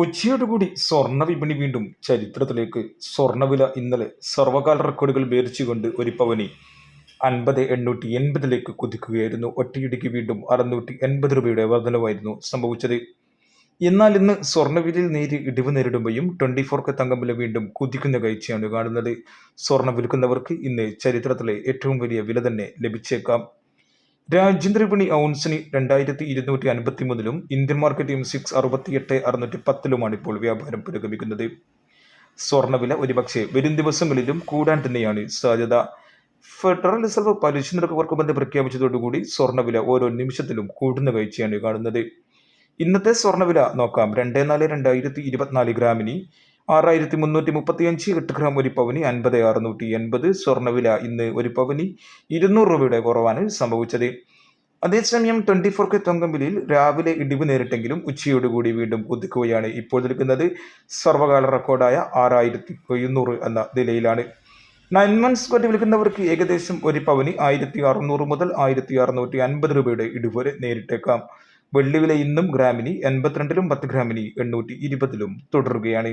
ഉച്ചയോടുകൂടി സ്വർണ വിപണി വീണ്ടും ചരിത്രത്തിലേക്ക് സ്വർണവില ഇന്നലെ സർവകാല റെക്കോർഡുകൾ ഭേദിച്ചുകൊണ്ട് ഒരു പവനി അൻപത് എണ്ണൂറ്റി എൺപതിലേക്ക് കുതിക്കുകയായിരുന്നു. ഒറ്റയിടിക്ക് വീണ്ടും അറുന്നൂറ്റി എൺപത് രൂപയുടെ വർധനവായിരുന്നു സംഭവിച്ചത്. എന്നാൽ ഇന്ന് സ്വർണവിലയിൽ നേരി ഇടിവ് നേരിടുമ്പോഴും ട്വന്റി ഫോർക്ക് തങ്കവില വീണ്ടും കുതിക്കുന്ന കാഴ്ചയാണ് കാണുന്നത്. സ്വർണം വിൽക്കുന്നവർക്ക് ഇന്ന് ചരിത്രത്തിലെ ഏറ്റവും വലിയ വില തന്നെ ലഭിച്ചേക്കാം. രാജ്യാന്തര വിപണി ഔൺസിന് രണ്ടായിരത്തി ഇരുന്നൂറ്റി അൻപത്തി മൂന്നിലും ഇന്ത്യൻ മാർക്കറ്റ് എം സിക്സ് അറുപത്തിയെട്ട് അറുന്നൂറ്റി പത്തിലുമാണ് ഇപ്പോൾ വ്യാപാരം പുരോഗമിക്കുന്നത്. സ്വർണവില ഒരുപക്ഷെ വരും ദിവസങ്ങളിലും കൂടാൻ തന്നെയാണ് സാധ്യത. ഫെഡറൽ റിസർവ് പലിശ നിരക്ക് വർക്കുബന്ധം പ്രഖ്യാപിച്ചതോടുകൂടി സ്വർണവില ഓരോ നിമിഷത്തിലും കൂടുന്ന കാഴ്ചയാണ് കാണുന്നത്. ഇന്നത്തെ സ്വർണവില നോക്കാം. രണ്ട് നാല് രണ്ടായിരത്തി ഇരുപത്തിനാല് ഗ്രാമിന് ആറായിരത്തി മുന്നൂറ്റി മുപ്പത്തി അഞ്ച് എട്ട് ഗ്രാം ഒരു പവന് അൻപത് അറുന്നൂറ്റി എൺപത് സ്വർണവില ഇന്ന് ഒരു പവന് ഇരുന്നൂറ് രൂപയുടെ കുറവാണ് സംഭവിച്ചത്. അതേസമയം ട്വന്റി ഫോർ കെ തങ്കമ്പിലിൽ രാവിലെ ഇടിവ് നേരിട്ടെങ്കിലും ഉച്ചയോടുകൂടി വീണ്ടും ഒതുക്കുകയാണ് ഇപ്പോൾ നിൽക്കുന്നത്. സർവകാല റെക്കോർഡായ ആറായിരത്തി എഴുന്നൂറ് എന്ന നിലയിലാണ്. നയൻ മന്ത്സ് കൊണ്ട് വിൽക്കുന്നവർക്ക് ഏകദേശം ഒരു പവന് ആയിരത്തി അറുന്നൂറ് മുതൽ ആയിരത്തി അറുന്നൂറ്റി അൻപത് രൂപയുടെ ഇടിവ് വരെ നേരിട്ടേക്കാം. വെള്ളിവില ഇന്നും ഗ്രാമിന് എൺപത്തിരണ്ടിലും പത്ത് ഗ്രാമിന് എണ്ണൂറ്റി ഇരുപതിലും തുടരുകയാണ്.